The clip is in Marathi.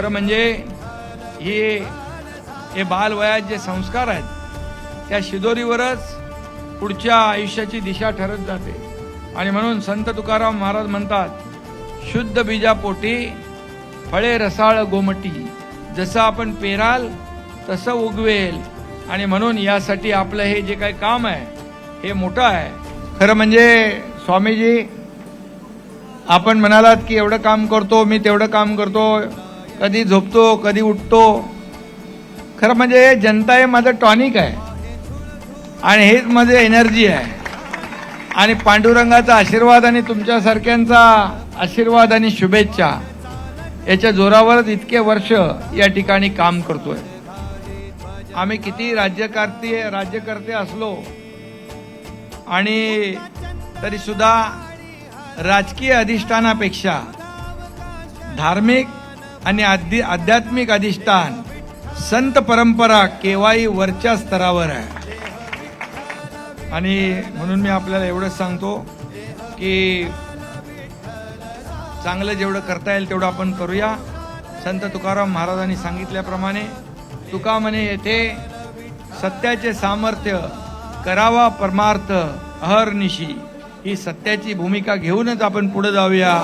खरं म्हणजे हे हे बालवयात जे संस्कार आहेत. त्या शिदोरीवरच पुढच्या आयुष्याची दिशा ठरत जाते. आणि म्हणून संत तुकाराम महाराज म्हणतात शुद्ध बीजापोटी फळे रसाळ गोमटी. जसं आपण पेराल तसं उगवेल. आणि म्हणून यासाठी आपलं हे जे काही काम आहे हे मोठं आहे. खरं म्हणजे स्वामीजी आपण म्हणालात की एवढं काम करतो मी तेवढं काम करतो कधी झोपतो कधी उठतो. खरं म्हणजे जनता हे माझं टॉनिक आहे. आणि हेच माझे एनर्जी आहे. आणि पांडुरंगाचा आशीर्वाद आणि तुमच्यासारख्यांचा आशीर्वाद आणि शुभेच्छा याच्या जोरावरच इतके वर्ष या ठिकाणी काम करतोय. आम्ही किती राज्यकर्ते राज्यकर्ते असलो आणि तरीसुद्धा राजकीय अधिष्ठानापेक्षा धार्मिक आणि आध्य आध्यात्मिक अधिष्ठान संत परंपरा केव्हाही वरच्या स्तरावर आहे. आणि म्हणून मी आपल्याला एवढंच सांगतो की चांगलं जेवढं करता येईल तेवढं आपण करूया. संत तुकाराम महाराजांनी सांगितल्याप्रमाणे तुका म्हणे येथे सत्याचे सामर्थ्य करावा परमार्थ अहर्निशी ही सत्याची भूमिका घेऊनच आपण पुढे जाऊया.